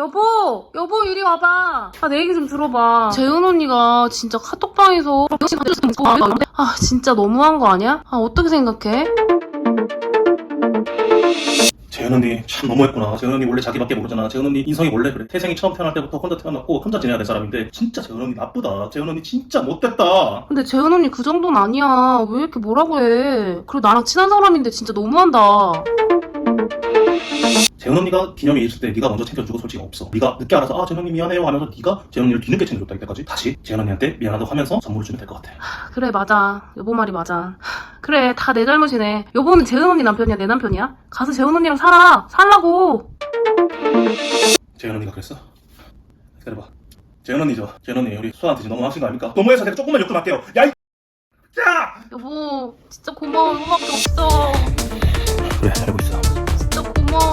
여보! 여보, 이리 와봐. 아, 내 얘기 좀 들어봐. 재은 언니가 진짜 카톡방에서 아, 진짜 너무한 거 아니야? 아, 어떻게 생각해? 재현 언니 참 너무했구나. 재현 언니 원래 자기밖에 모르잖아. 재현 언니 인성이 원래 그래. 태생이 처음 태어날 때부터 혼자 태어났고 혼자 지내야 될 사람인데 진짜 재현 언니 나쁘다. 재현 언니 진짜 못됐다. 근데 재은 언니 그 정도는 아니야. 왜 이렇게 뭐라고 해. 그리고 나랑 친한 사람인데 진짜 너무한다. 재현 언니가 기념일 있을 때 네가 먼저 챙겨주고 솔직히 없어. 네가 늦게 알아서 아 재현 언니 미안해요 하면서 네가 재현 언니를 뒤늦게 챙겨줬다 이때까지 다시 재현 언니한테 미안하다고 하면서 선물을 주면 될 것 같아. 그래, 맞아. 여보 말이 맞아. 그래, 다 내 잘못이네. 여보는 재은 언니 남편이야, 내 남편이야? 가서 재은 언니랑 살아. 살라고. 재현 언니가 그랬어? 기다려봐. 재현 언니죠. 재현 언니 우리 수아한테 지금 너무하신 거 아닙니까? 너무해서 제가 조금만 욕좀 할게요. 야 이... 야! 여보, 진짜 고마워. 이거밖에 없어. 그래 알고 있어. 진짜 고마워.